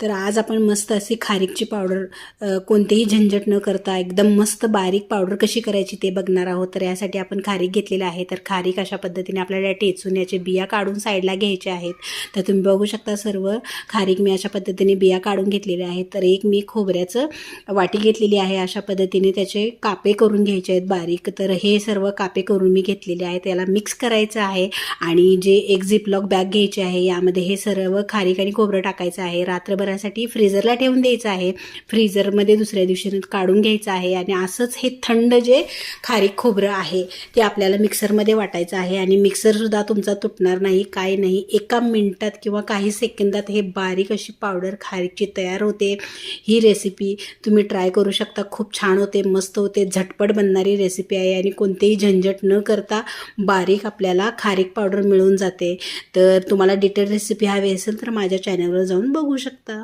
तर आज आपण मस्त अशी खारीकची पावडर कोणतेही झंझट न करता एकदम मस्त बारीक पावडर कशी करायची ते बघणार आहोत. तर यासाठी आपण खारीक घेतलेलं आहे. तर खारीक अशा पद्धतीने आपल्याला टेचून याचे बिया काढून साईडला घ्यायचे आहेत. तर तुम्ही बघू शकता सर्व खारीक मी अशा पद्धतीने बिया काढून घेतलेल्या आहेत. तर एक मी खोबऱ्याचं वाटी घेतलेली आहे. अशा पद्धतीने त्याचे कापे करून घ्यायचे आहेत बारीक. तर हे सर्व कापे करून मी घेतलेले आहेत. त्याला मिक्स करायचं आहे आणि जे एक झिपलॉक बॅग घ्यायची आहे यामध्ये हे सर्व खारीक आणि खोबरं टाकायचं आहे. रात्रभर रात्रभरासाठी फ्रीजरला ठेवून द्यायचं आहे. फ्रीजरमध्ये दुसऱ्या दिवशी काढून घ्यायचं आहे आणि असंच हे थंड जे खारीक खोबरं आहे ते आपल्याला मिक्सरमध्ये वाटायचं आहे आणि मिक्सरसुद्धा तुमचा तुटणार नाही काय नाही. एका मिनटात किंवा काही सेकंदात हे बारीक अशी पावडर खारीकची तयार होते. ही रेसिपी तुम्ही ट्राय करू शकता. खूप छान होते मस्त होते झटपट बनणारी रेसिपी आहे आणि कोणतेही झंझट न करता बारीक आपल्याला खारीक पावडर मिळून जाते. तर तुम्हाला डिटेल रेसिपी हवी असेल तर माझ्या चॅनलवर जाऊन बघू शकता.